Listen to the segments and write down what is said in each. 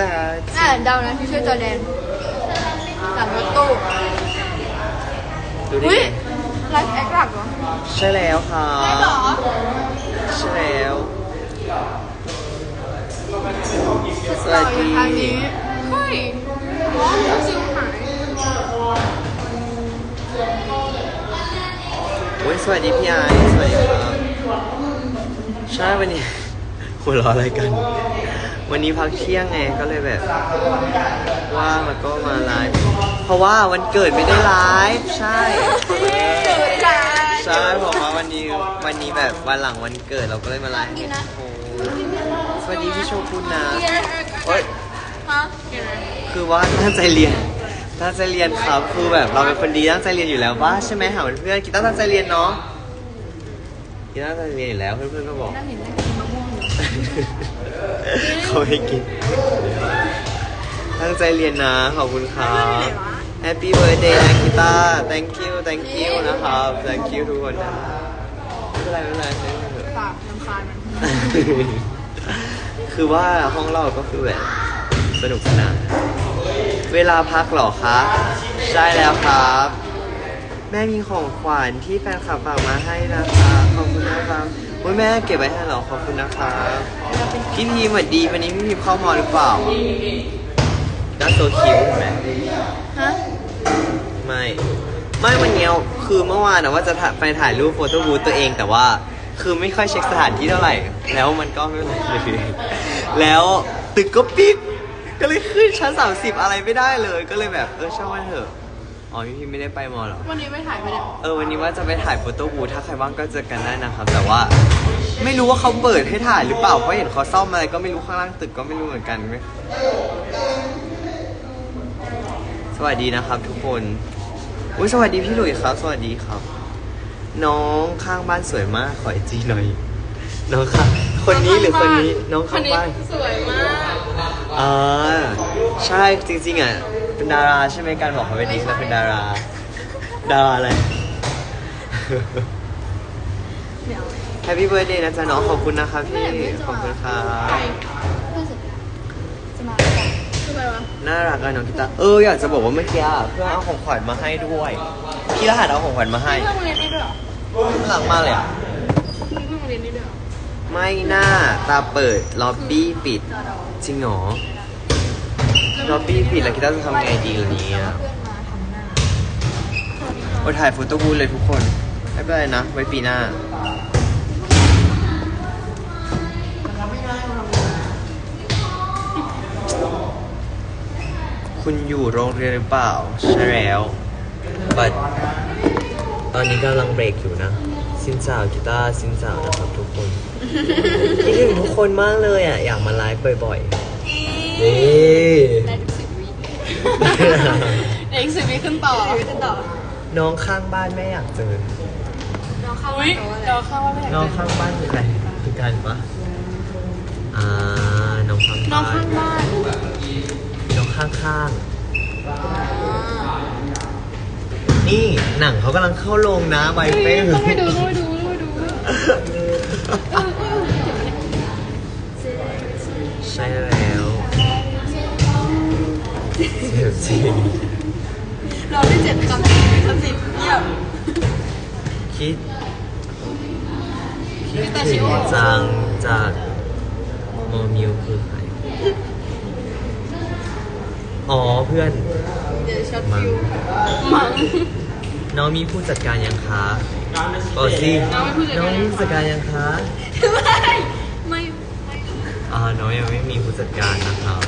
ลาน่าเดานะที่ชื่อจอแดนหลังรถตู้ดูดิอุ้ยไลฟ์แอคหลักเหรอใช่แล้วค่ะใช่เหรอใช่แล้วสต่วัอสอยู่ดีทางนี้เฮ้ยอ๋อเดี๋ยวซิวหายโอ้ยสวัสดีพี่ไอซ์สวัสดีครับใช่วันนี้ หัวเราะอะไรกัน วันนี้พักเที่ยงไงก็เลยแบบว่างแล้วก็มาไลฟ์เพราะว่าวันเกิดไม่ได้ไลฟ์ใช่ใช่ผมว่าวันนี้วันนี้แบบวันหลังวันเกิดเราก็เลยมาไลฟ์ให้ทุกคนสวัสดีพี่โชคุณนะโอ๊ยฮะคือว่าตั้งใจเรียนตั้งใจเรียนครับคือแบบเราเป็นคนดีตั้งใจเรียนอยู่แล้วว่าใช่ไหมหาเพื่อนๆกีต้าร์ตั้งใจเรียนเนาะกีต้าร์ตั้งใจเรียนอยู่แล้วเพื่อนๆก็บอก เขาให้กิน ตั้งใจเรียนนะ ขอบคุณครับ Happy birthday นะกีตาร์ thank you thank you นะครับ thank you ทุกคนนะไม่เป็นไรไม่เป็นไรไม่เป็นไรปากลำคาญมันคือว่าห้องเราก็คือแบบสนุกสนาน เวลาพักเหรอคะ ใช่แล้วครับ แม่มีของขวัญที่แฟนคลับฝากมาให้นะคะ ขอบคุณนะครับ อุ๊ยแม่เก็บไว้ให้เหรอขอบคุณนะครับพี่พีมสวัสดีวันนี้พี่พีมเข้ามาหรือเปล่าด้านโซคิวเห็นไหมฮะไม่ ไม่วันเนี้ยคือเมื่อวานนะว่าจะถ่ายไปถ่ายรูปโฟโต้บูธตัวเองแต่ว่าคือไม่ค่อยเช็คสถานที่เท่าไหร่ แล้วมันก็ไม่เป็นไรเลยแล้วตึกก็ปิด ก็เลยขึ้นชั้น 30 อะไรไม่ได้เลย ก็เลยแบบ เออช่างมันเถอะ อ๋อพี่พิมไม่ได้ไปมอเหรอ วันนี้ไม่ถ่ายไปเนี่ยเออวันนี้ว่าจะไปถ่ายโฟโต้บูธถ้าใครว่างก็เจอกันได้นะครับ แต่ว่าไม่รู้ว่าเขาเปิดให้ถ่ายหรือเปล่าเพราะเห็นเขาซ่อมอะไรก็ไม่รู้ข้างล่างตึกก็ไม่รู้เหมือนกันไหมสวัสดีนะครับ ทุกคนอุ้ยสวัสดีพี่หลุยส์ครับ สวัสดีครับ น้องข้างบ้านสวยมากขอไอจีหน่อยน้องข้างคนนี้หรือคนนี้น้องข้างบ้านสวยมากอ่าใช่จริงๆอะ เป็นดาราใช่ไหมการบอกเขาไปดีแล้วเป็นดารา ดาราอะไรเดี๋ยวแฮปปี้เบิร์ดเดย์นะจ๊ะน้องขอบคุณนะคะพี่ ขอบคุณค่ะใครเพื่อนเสร็จจะมาแล้วคืออะไรวะน่ารักอะน้องกีตาร์เอออยากจะบอกว่าเมื่อกี้อะเพื่อนเอาของขวัญมาให้ด้วย พี่รหัสเอาของขวัญมาให้เพื่อนโรงเรียนนี้ด้วยเหรอน่ารักมากเลยอะเพื่อนโรงเรียนนี้ด้วยเหรอไม่น่าตาเปิดล็อบบี้ปิดจอดอจริงเหรอล็ อบบี้ปิดแล้วกีตาร์จะทำไงดีล่ะเนี่ยเพื่อนมาทำหน้าโอ้ถ่ายโฟโต้บูธเลยทุกคนไม่เป็นไรนะ ไว้ปีหน้า คุณอยู่โรงเรียนหรือเปล่า ใช่แล้วบัดตอนนี้กำลังเบรกอยู่นะสินสาวกีตาร์สินสาวนะครับทุกคน คิดถึงทุกคนมากเลยอะ อยากมาไลฟ์บ่อยๆ นี่ได้ทุกสิบวิเด็กสิบวิขึ้นต่อขึ้นต่อน้องข้างบ้านแม่อยากเจอ น้องเข้าว่าน้องเข้าว่าไม่น้องข้างบ้านคืออะไรคือกันปะอ่า น้องข้างน้องบ้าข้านงบ้านน้องข้างข้างๆนี่หนังเขากำลังเข้าโรงนะไวเป้งต้องไปดูต้องไปดูต้องไปดูใช่แล้ว เจ็บจริงเราได้เจ็ดคำสิบคำสิบเยี่ยมคิดคิดถึงจังจากโมมิวคือใครอ๋อเพื่อนเดี๋ยวช็อตมัฟิงวมังน้องมีผู้จัดการยังคะบอกสิน้องมีผู้จัดการน้องมีผู้จัดการยังคะไม่ไม่ไม่อ่าน้องยังไม่มีผู้จัดการนะครับ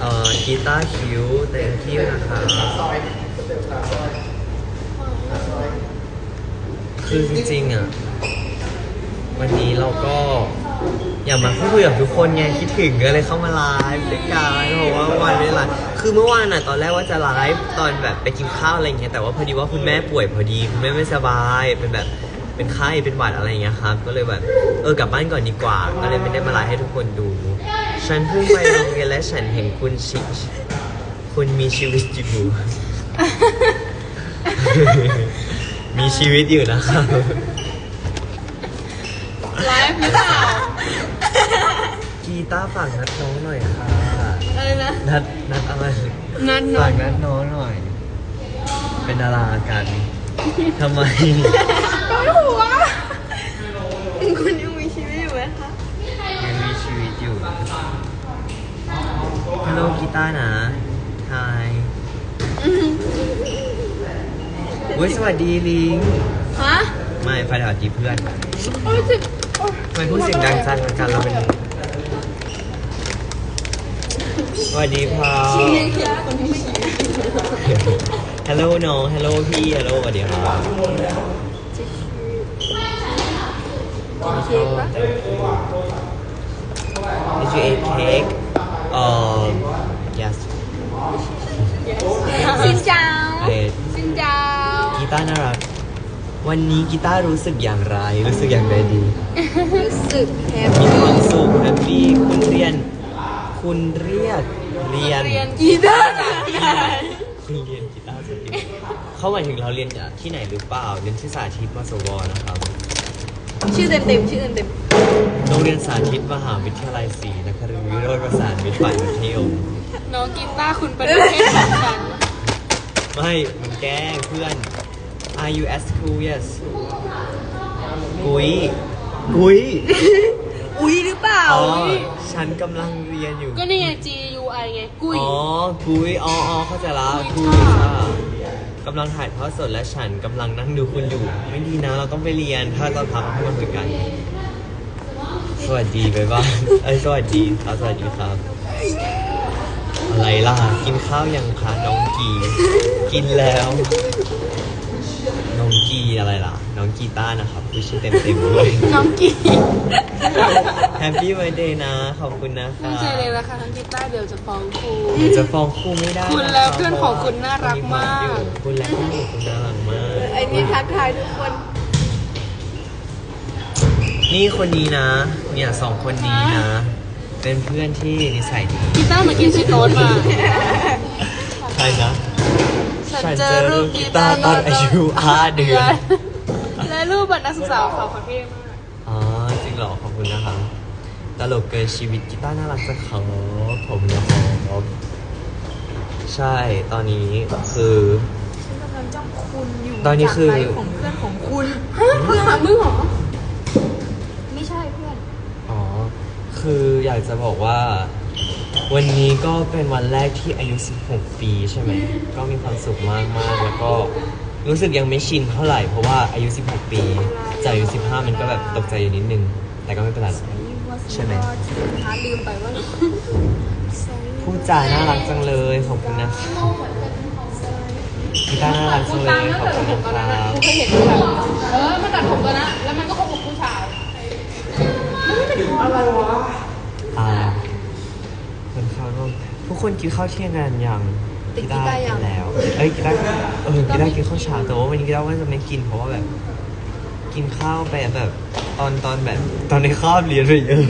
เอ่อกีตาร์คิวเต็มที่นะครับคือจริงๆอะ วันนี้เราก็อยากมาพูดคุยกับทุกคนไงคิดถึงก็เลยเข้ามาไลฟ์ด้วยกันเพราะว่าวานไม่ได้ไลฟ์คือเมื่อวานอะตอนแรกว่าจะไลฟ์ตอนแบบไปกินข้าวอะไรเงี้ยแต่ว่าพอดีว่าคุณแม่ป่วยพอดีคุณแม่ไม่สบายเป็นแบบเป็นไข้เป็นหวัดอะไรเงี้ยครับ ก็เลยแบบเออกลับบ้านก่อนดีกว่า ก็เลยไม่ได้มาไลฟ์ให้ทุกคนดู ฉันเพิ่งไปโรงเรียนและฉันเห็นคุณชิคุณมีชีวิตอยู่ มีชีวิตอยู่นะครับไลฟ์หรือเปล่ากีตาร์ฝากนัดน้องหน่อยค่ะอะไรนะนัดนัดอะไรนัดน้อฝางกนัดน้องหน่อย เป็นดารากันทำไม โดนหัวคุณยังมีชีวิตอยู่ไหมคะยังมีชีวิตอยู่ ฮัลโหลกีตาร์นะไฮอุ้ยสวัสดีลิง ฮะไม่ไฟถอดจีเพื่อนโอ้ยจิบโอ๊ยทำไมพูดเสียงดังจังกันเราเป็นสวัสดีครับชีวิตคือคนที่ชีวิตฮัลโหลน้องฮัลโหลพี่ฮัลโหลสวัสดีครับเค้กปะ Did you eat cake? Um, yes. สินเจ้าเอ่อสินเจ้ากีตาร์น่ารัก วันนี้กีตาร์รู้สึกอย่างไร รู้สึกอย่างไรดี รู้สึกแฮปมีปี้ความสุขแฮปปี้คุณเรียน คุณเรียกเรียน เรียนกีตาร์คุณเรียนกีตาร์สติเขาหมายถึงเราเรียนจากที่ไหนหรือเปล่า เรียนที่สาธิตมสวนะครับ ชื่อเต็มเต็มๆชื่อเต็มเต็มโรงเรียนสาธิตมหาวิทยาลัยศรีนครินทร์วิโรจน์ประสานมิตรฝ่ายมัธยม น้องกีตาร์คุณเป็นประเภทของฉัน ไม่มันแกล้งเพื่อน Are you at school yes กุยกุยอุ้ยหรือเปล่าอ๋อฉันกำลังเรียนอยู่ก็นี่ไง G U I ไง กุ้ย อ๋อกุยอ๋ออ๋อเข้าใจละกุกุยยค่ะ ค่ะกำลังถ่ายทอดสดและฉันกำลังนั่งดูคุณอยู่ ไม่ดีนะเราต้องไปเรียนถ้าเราทำให้มันเหมือนกัน สวัสดีไปบ้างเอ้ยสวัสดีครับสวัสดีครับ อะไรล่ะ กินข้าวยังคะน้องกี กินแล้ว น้องกีอะไรล่ะ น้องกีต้าร์นะครับคือชื่อเต็มๆด้วยน้องกีแฮปปี้วันเดย์นะ ขอบคุณนะคะไม่ใช่เลยนะคะน้องกีตาร์เดี๋ยวจะฟ้องครูเดี๋ยวจะฟ้องครูไม่ได้คุณนะแล้วรับเพื่อนของคุณน่ารักมาก คุณและเพื่อนของคุณน่ารักมาก ไอ้นี่ทักทายทุกคน นี่คนนี้นะ เนี่ยสองคนนี้นะ เป็นเพื่อนที่นิสัยดีกีตาร์มากินชิโนตมาใครนะ ฉันเจอรูปกีตาร์ตอนอายุห้าเดือน และรูปบัตรนักศึกษาของเขาเขาเท่มากอ๋อจริงเหรอขอบคุณนะครับตลกเกินชีวิตกีตาร์น่ารักจังครับผมนะครับใช่ตอนนี้คือฉันกำลังจ้องคุณอยู่ตอนนี้คือจากไลฟ์ของเพื่อนของคุณฮะเพื่อนหามึงเหรอ ไม่ใช่เพื่อน อ๋อ คืออยากจะบอกว่า วันนี้ก็เป็นวันแรกที่อายุ 16 ปีใช่ไหม ก็มีความสุขมากมากๆแล้วก็รู้สึกยังไม่ชินเท่าไหร่ เพราะว่าอายุ 16 ปีจากอายุ 15 มันก็แบบตกใจอยู่นิดนึง แต่ก็ไม่เป็นไรหรอก ใช่ไหมหาลืมไปว่าพูดจาน่ารักจังเลยขอบคุณนะครับกีตาร์น่ารักจังเลยขอบคุณนะครับ เออมันตัดผมตัวนะแล้วมันก็คบ กับผู้ชายอ่าคนเข้าร่วมทุกคนกินข้าวเที่ยงกันยังกีตาร์กินแล้วเอ้ยกีตาร์เออกีตาร์กินข้าวเช้าแต่ว่าวันนี้กีตาร์ว่าจะไม่กินเพราะว่าแบบ กินข้าวไปแบบ ตอนตอนแบบ ตอนในคาบเรียนไปเยอะ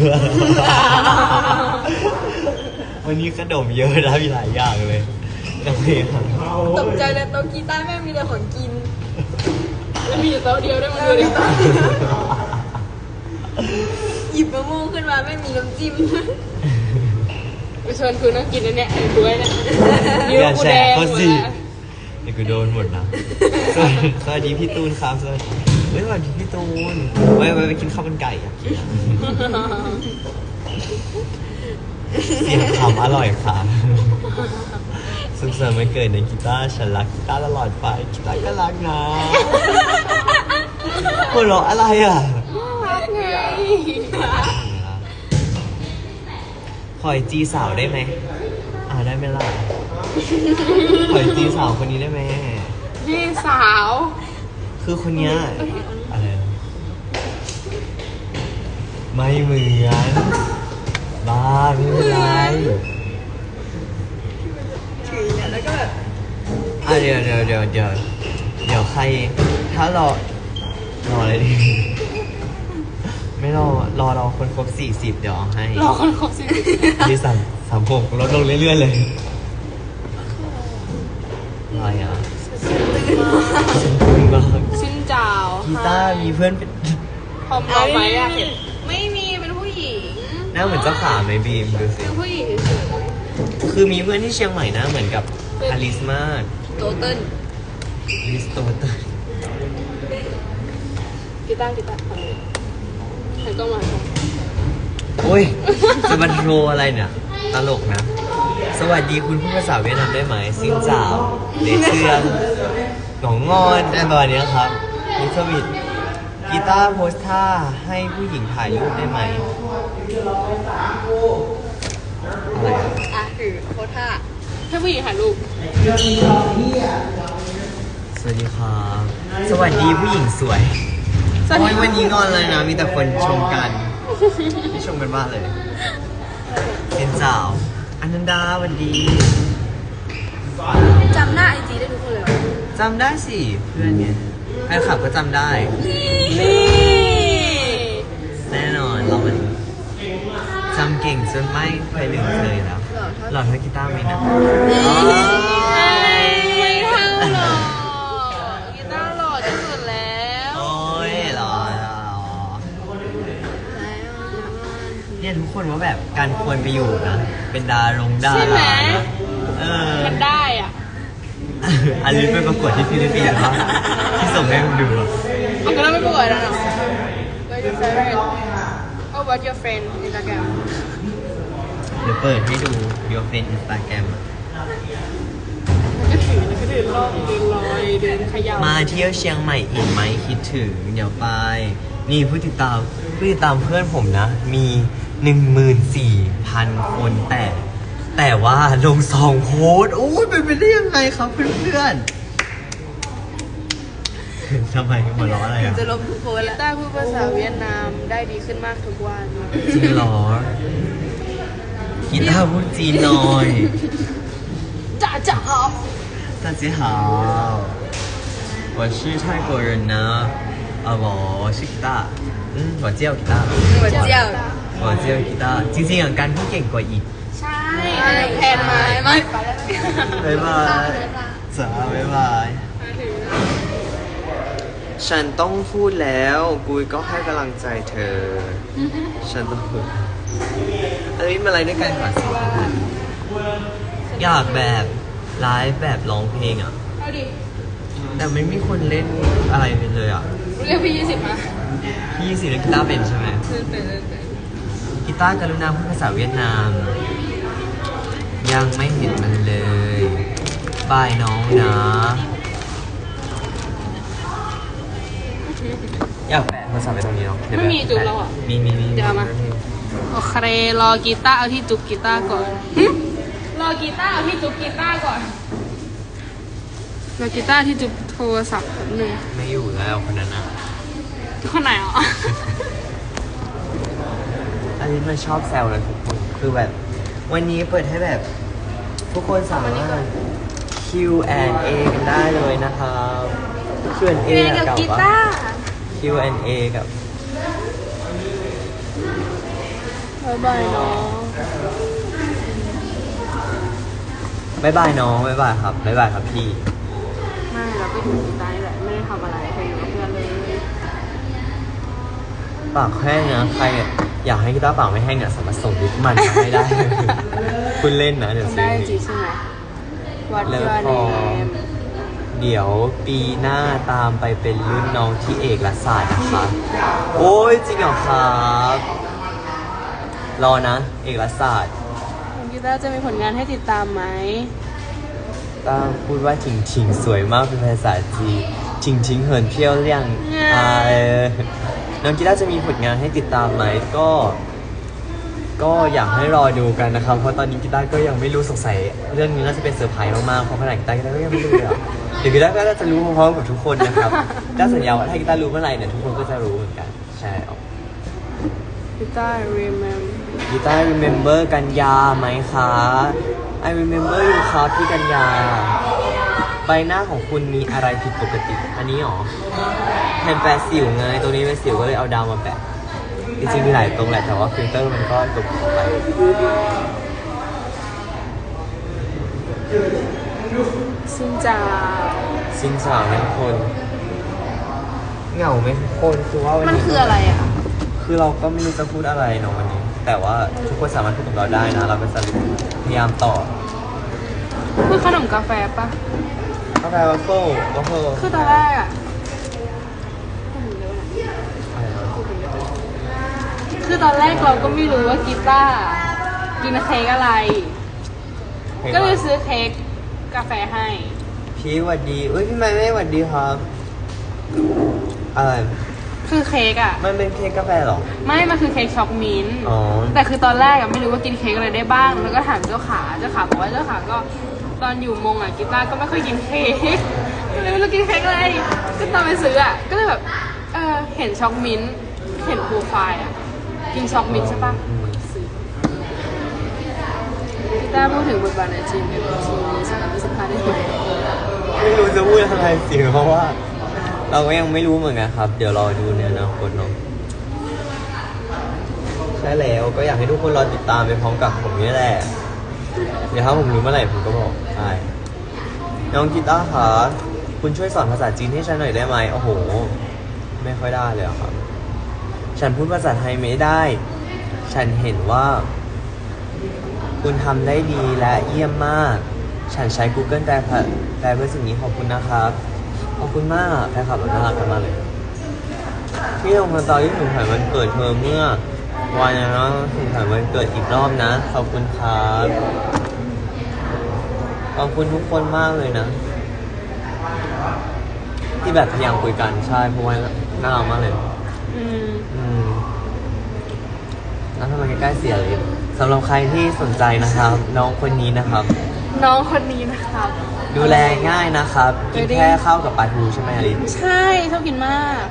วันนี้ขนมเยอะนะมีหลายอย่างเลยนักเรียนตกใจเลยโต๊ะกีตาร์แม่งมีแต่ของกินแล้วมีอยู่โต๊ะเดียวด้วยมันดูดิ หยิบมะม่วงขึ้นมาแม่งมีน้ำจิ้มไปชวนคุณนั่งกินอันเนี้ยไอ้ด้วยเนี่ยนิ้วอย่ากูแชแดร์งหเขามดสิแล้วเดี๋ยวกูโดนหมดนะสวัสดีสวัสดีพี่ตูนครับสวัสดีเฮ้ยสวัสดีพี่ตูนไปไปไปกินข้าวมันไก่อะเสียงคำอร่อยค่ะสุขสันต์วันเกิดในกีตาร์ฉันรักกีตาร์ตลอดไปกีตาร์ก็รักนะหัวเราะอะไรอะรัก ไง ขอไอจีสาวได้ไหมอ่าได้ไหมล่ะขอไอจีสาวคนนี้ได้ไหมพี่สาว คือคนเนี้ยอะไรนะไม่เหมือนบ้าไม่เป็นไรถือเนี่ยแล้วก็แบบอะเดี๋ยวเดี๋ยวเดี๋ยวเดี๋ยวเดี๋ยวใคร ถ้ารอรออะไรดี ไม่รอรอเราคนครบสี่สิบเดี๋ยวเอาให้รอคนครบสิที่สามสามหกลดลงเรื่อยๆเลยอะไรอะฉันตึงมากชิ้นเจ้ากีตาร์มีเพื่อนเป็นพอมเราไหมอะเห็นไม่มีเป็นผู้หญิงหน้าเหมือนเจ้าขาไหมบีมดูสิเป็นผู้หญิงเฉยคือมีเพื่อนที่เชียงใหม่หน้าเหมือนกับอลิสมากโตเติ้ลลิสโตเตอร์ๆกีตาร์กีตาร์ ฝั่งนี้หันกล้องมาค่ะโอ้ยจะมาโทรอะไรเนี่ย ตลกนะ สวัสดีคุณพูดภาษาเวียดนามได้ไหมซินจ่าวเดเชืองหนองงอนอะไรประมาณเนี้ยครับมิสวิตกีตาร์โพสท่าให้ผู้หญิงถ่ายรูปได้ไหมอะไรอะ อะถือโพสท่าให้ผู้หญิงถ่ายรูปสวัสดีครับ สวัสดีผู้หญิงสวย สวัสโอ้ดียวันนี้งอนเลยนะ มีแต่คนชมกันไม่ชมกันมากเลยเห็นสาวอนันดาสวันดีจำหน้าไอจีได้ทุกคนเลยเหรอจำได้สิเพื่อนเนี่ยแฟนคลับก็จำได้ นี่ แน่นอนเรามันจำเก่งจนไม่เคยลืมเลยแล้วหล่อเท่ากีตาร์ไหมนะไม่ ยทุกคนว่าแบบการควรไปอยู่นะ เป็นดารงดาใช่ไหม รานะเออมันได้อะอันนี้ไปประกวดที่ฟิลิปปินส์ปะที่ส่งให้มึงดูอะเอาก็ไม่ประกวดแล้วเนาะ What's your favorite Oh what's your friend Instagram เดี๋ยวเปิดให้ดูยูเป็นอินสตาแกรมก็ถือแล้วก็เดินรอบเดินลอยเดินขยับมาเที่ยวเชียงใหม่อีกไหมคิดถึง เดี๋ยวไป นี่ผู้ติดตามผู้ติดตามเพื่อนผมนะ มี 14,000 คนแต่ แต่ว่าลงสองโพสต์โอ้ยเป็นไปได้ยังไงครับเพื่อนๆ ทำไมหัวเราะอะไรอ่ะ จะลบทุกโพส กี แล้ว ตาร์พูดภาษาเวียดนามได้ดีขึ้นมากทุกวัน จริงเหรอกีตาร์พูดจีนหน่อย จ้าจ้า 大家好，我是泰国人呢，啊，我是吉他，嗯，我叫吉他， อ๋อเจียกีตาร์จริงๆอย่างการพูดเก่งกว่าอีกใช่แพนไม้ไม่ไปแล้วบายบายจ้าบ๊ายบาย ฉันต้องพูดแล้วกุยก็ให้กำลังใจเธอ ฉันต้องพูดอันนี้มาอะไรด้วยกันก่อสิอยากแบบไลฟ์แบบร้องเพลงอะแต่ไม่มีคนเล่นอะไรเลยอะ เรียกพี่ยี่สิบมาพี่ยี่สิบเล่นกีตาร์เป็นใช่ไหมเป็นเป็น กีตาร์กรุณาพูดภาษาเวียดนาม ยังไม่เห็นมันเลยบายน้องนะ อยากแปะโทรศัพท์ไปตรงนี้เนาะเดี๋ยวไม่มีจุ๊บเราอะ มีมีมีเดี๋ยวเอามา โอเครอกีตาร์เอาที่จุกกีตาร์ก่อนรอกีตาร์เอาที่จุกกีตาร์ก่อนรอกีตาร์ที่จุกโทรศัพท์แป๊บนึงไม่อยู่แล้วคนนั้นนะคนไหนอะ อันนี้มันชอบแซวเลยทุกคน คือแบบ วันนี้เปิดให้แบบ ทุกคนสามารถ Q&A กันได้เลยนะครับ Q&A เพลงกับเก่ากีปะตาร์ Q&A กับบายบายน้องบายบายน้องบายบายครับบายบายครับพี่ ไม่เราก็อยู่กีตาร์นี่แหละไม่ได้ทำอะไรเคยอยู่กับเพื่อนเลย ปากแห้งนะใคร อยากให้กีตาร์ปากไม่แห้งเนี่ยสามารถส่งลิปมันมาให้ได้ คุณเล่นนะเดี๋ยวทำซื้ได้อจริงใช่ไหมวัดเลิเพื่ฟอนพอเดี๋ยวปีหน้าตามไปเป็นรุ่นน้องที่เอกรัฐศาสตร์นะคะ โอ้ยจริงเหรอครับ รอนะ เอกรัฐศาสตร์กีตาร์จะมีผลงานให้ติดตามไหม ต้าพูดว่าถิงถิงสวยมากเป็นภาษาจีนถิงถิงเหินเพี้ยวเรี่ยงอ่าเออ น้องกีตาร์จะมีผลงานให้ติดตามไหมก็ ก็อยากให้รอดูกันนะครับ เพราะตอนนี้กีตาร์ก็ยังไม่รู้สงสัยเรื่องนี้น่าจะเป็นเซอร์ไพรส์มากๆเพราะขนาดกีตาร์กีตาร์ก็ยังไม่รู้เลยอะเดี๋ยวกีตาร์ก็น่าจะรู้พร้อมๆกับทุกคนนะครับกีตาร์สัญญาว่าถ้ากีตาร์รู้เมื่อไหร่เนี่ยทุกคนก็จะรู้เหมือนกันใช่ครับกีตาร์ remember กีตาร์ remember กันยาไหมคะ I remember you ครับพี่กันยาใบหน้าของคุณมีอะไรผิดปกติ อันนี้หรอแทนแปะสิวไงตรงนี้เป็นสิวก็เลยเอาดาวมาแปะ จริงๆมีหลายตรงแหละ แต่ว่าฟิลเตอร์มันก็ตกไปซินจ่าสินสาวนะทุกคน เหงาไหมทุกคนคือว่าวันมันนี้ คืออะไรอะ คือเราก็ไม่รู้จะพูดอะไรเนาะวันนี้ แต่แต่ว่าทุกคนสามารถพูดกับเราได้นะ เราก็จะพยายามตอบคือขนมกาแฟปะ กาแฟวัฟเฟิลวัฟเฟิลคือตอนแรกอะคือตอนแรกเราก็ไม่รู้ว่ากีตาร์กินเค้กอะไร ก็เลยซื้อเค้กกาแฟให้ พี่หวัดดีเอ้ยพี่ไม้ไม่หวัดดีครับอะไรคือเค้กอะมันเป็นเค้กกาแฟเหรอ ไม่ มันคือเค้กช็อกมิ้นท์อ๋อ แต่คือตอนแรกอะไม่รู้ว่ากินเค้กอะไรได้บ้าง แล้วก็ถามเจ้าขา เจ้าขาบอกว่าเจ้าขาก็ ตอนอยู่มงอะกีตาร์ก็ไม่ค่อยกินเค้กก็เลยไม่รู้กินเค้กอะไรก็ตอนไปซื้ออะก็เลยแบบเออเห็นช็อกมิ้นท์เห็นโปรไฟล์อะกินช็อกมิ้นท์ใช่ปะอืมซื้อกีตาร์พูดถึงบทบาทในทีมเอ็มทีนี้สำหรับพิสภาได้ไหมไม่รู้จะพูดอะไรสิเพราะว่า เราก็ยังไม่รู้เหมือนกันครับ เดี๋ยวรอดูในอนาคตเนาะใช่แล้วก็อยากให้ทุกคนรอติดตามไปพร้อมกับผมนี่แหละ เดี๋ยวถ้าผมรู้เมื่อไหร่ผมก็บอกใช่น้องกีตาร์คะคุณช่วยสอนภาษาจีนให้ฉันหน่อยได้ไหมโอ้โห ไม่ค่อยได้เลยครับ ฉันพูดภาษาไทยไม่ได้ ฉันเห็นว่า คุณทำได้ดีและเยี่ยมมาก ฉันใช้ Google แปลแปลเพื่อสิ่งนี้ขอบคุณนะครับ ขอบคุณมากแฟนคลับเราน่ารักกันมากเลย ที่ลงมาตอนที่ถึงถ่ายวันเกิดเธอเมื่อ วันนะถึงถ่ายวันเกิดอีกรอบนะ ขอบคุณครับขอบคุณทุกคนมากเลยนะ ที่แบบพยายามคุยกันใช่เพราะว่าน่ารักมากเลยอืมอืมแล้วทำไมใกล้ๆเสียเลยสำหรับใครที่สนใจนะครับ น้องคนนี้นะครับ น้องคนนี้นะครับ ดูแลง่ายนะครับกินแค่ข้าวกับปลาทูใช่ไหมอลินใช่ชอบกินมาก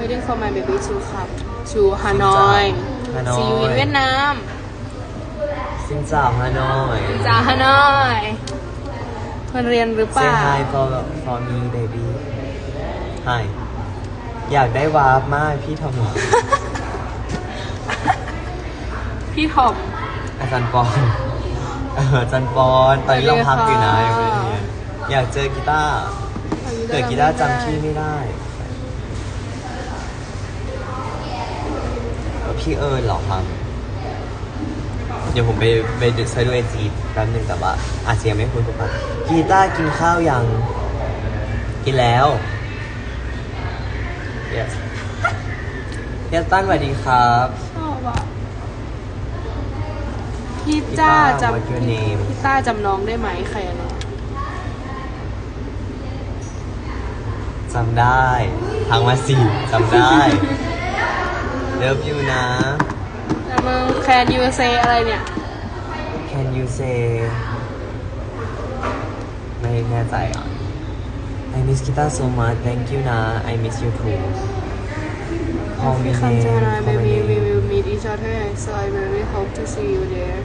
Waiting for my baby to come to Hanoi Hanoi See you in Vietnam ซินจ่าวฮานอยจาก Hanoi มันเรียนหรือเป Say ล่า hi for for me baby Hi อยากได้วาร์ปมากพี่ทอมพี่ทอม อาจารย์ปอนเอออาจารย์ปอนตอนนี้เราพักอยู่นะยังไม่ได้เรียนอยากเจอกีตาร์ เกิดกีตาร์จำชื่อไม่ได้ พี่เอิญเหรอครับ เดี๋ยวผมไปไปเซิร์ชดูไอจีแป๊บนึงแต่ว่าอาจจะยังไม่คุ้นทุกคนกีตาร์กินข้าวยัง กินแล้ว yes เยสตันสวัสดีครับชอบอะพี่จ้าพี่ต้าจำ What's your name? พี่ต้าจำน้องได้ไหมใครอะเนาะจำได้ทางมาสิจำได้ เลิฟยูนะ แต่มึง Can you say อะไรเนี่ย Can you say ไม่แน่ใจอะ I miss Kita so much thank you นะ I miss you too Call me If you come to name Hanoi call me maybe we name will meet each other so I really hope to see you there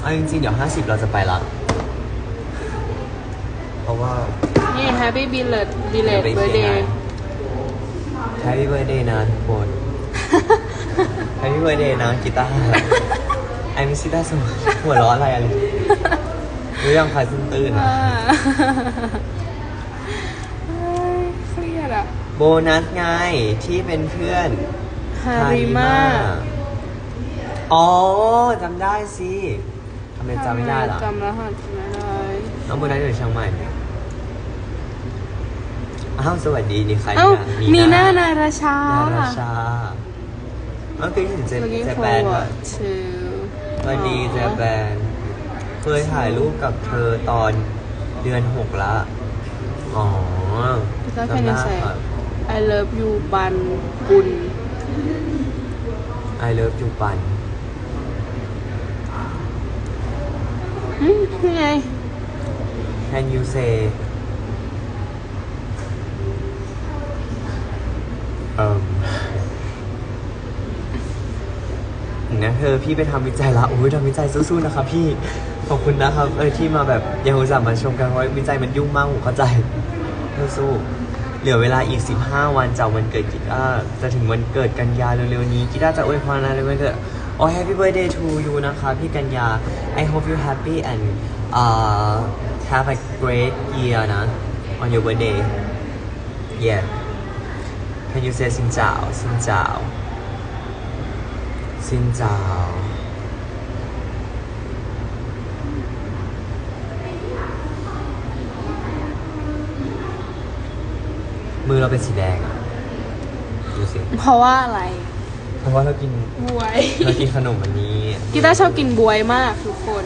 เอาจริงๆ เดี๋ยว 50 เราจะไปละ เพราะว่า นี่ Happy belated เดี๋ยว belated ไปเขียน birthday งาน Happy birthday นะทุกคน Happy birthday นะกีตาร์ I miss กีตาร์สมัยหัวเราะอะไรอะไรรู้ยังใครซึ้งตื่นอ่าอะเฮ้ยเครียดอะ โบนัสไงที่เป็นเพื่อนฮาริมาอ๋อจำได้สิทำไมจำไม่ได้ล่ะจำรหัสไม่ได้น้องโบนัสอยู่เชียงใหม่ไหม อ้าวสวัสดีนี่ใครเอ้านะนีน่านาราชานาราชาเมื่อกี้เห็นเจ Looking เจแปน forward to สวัสดีเจแปนเคยถ่ายรูปกับเธอตอนเดือนหกละ อ๋อแล้วจำแค่นี้ได้ใส่ครับ I love you บันบุญ I love you ปัน อืมนี่ไง Can you say เอ่ม นะเธอพี่ไปทำวิจัยละโอ้ยทำวิจัยสู้ๆนะครับพี่ขอบคุณนะครับเออที่มาแบบยังอุตส่าห์มาชมกันเพราะวิจัยมันยุ่งมากผมเข้าใจสู้ๆเหลือเวลาอีก 15 วันจากวันเกิดกีตาร์จะถึงวันเกิดกันยาเร็วๆนี้กีตาร์จะอวยพรอะไรวันเกิดโอ้ Happy birthday to you นะคะพี่กันยา I hope you happy and uh have a great year นะ on your birthday yeah Can you say สินเจ้าสินเจ้าซินเจ้ามือเราเป็นสีแดงอะดูสิ เพราะว่าอะไรเพราะว่าเรากินบวย เรากินขนมอันนี้กีตาร์ชอบกินบวยมากทุกคน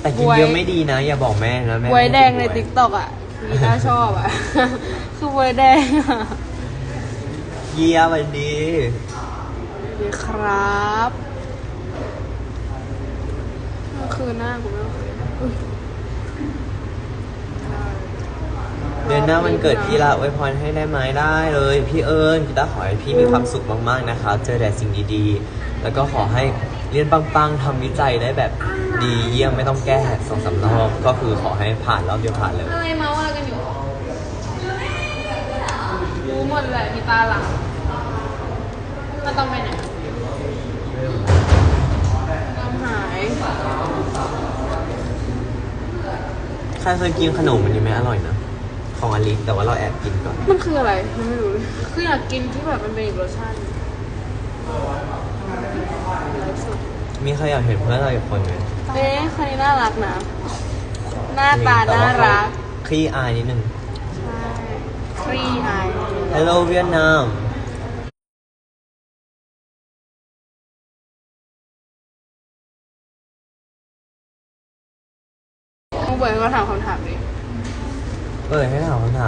แต่กินเยอะไม่ดีนะ อย่าบอกแม่นะแม่บวยแดงในไม่กิติ๊กต็อกอะกีตาร์ชอบอะ คือบวยแดงอะ เยี่ยมวันดีดีครับมันคือหน้ากูไม่โอเคอุ๊ยเดือนหน้ามันเกิดพี่ละอวยพรให้ได้ไหมได้เลย พี่เอิญกีตาร์ขอให้พี่มีความสุขมากๆนะคะเจอแต่สิ่งดีๆ แล้วก็ขอให้เรียนปังๆทำวิจัยได้แบบดีเยี่ยมไม่ต้องแก้สองสามรอบก็คือขอให้ผ่านรอบเดียวผ่านเลย อะไรเมาส์อะไรกันอยู่ รู้หมดแหละกีตาร์หลัง มันต้องไปไหนต้องหายใครเคยกินขนมอันนี้ไหมอร่อยนะ ของอลิสแต่ว่าเราแอบกินก่อน มันคืออะไรมันไม่รู้เลยคืออยากกินที่แบบมันเป็นอีกรสชาติหนึ่งไลฟ์สดมีใครอยากเห็นเพื่อนเราอีกคนไหมเอ๊ะคนนี้น่ารักนะ หน้าตาน่ารัก คลี่อายนิดนึง ใช่ฟรีไอ Hello เวียดน มาถามคำถามดิเออให้ถามคำถาม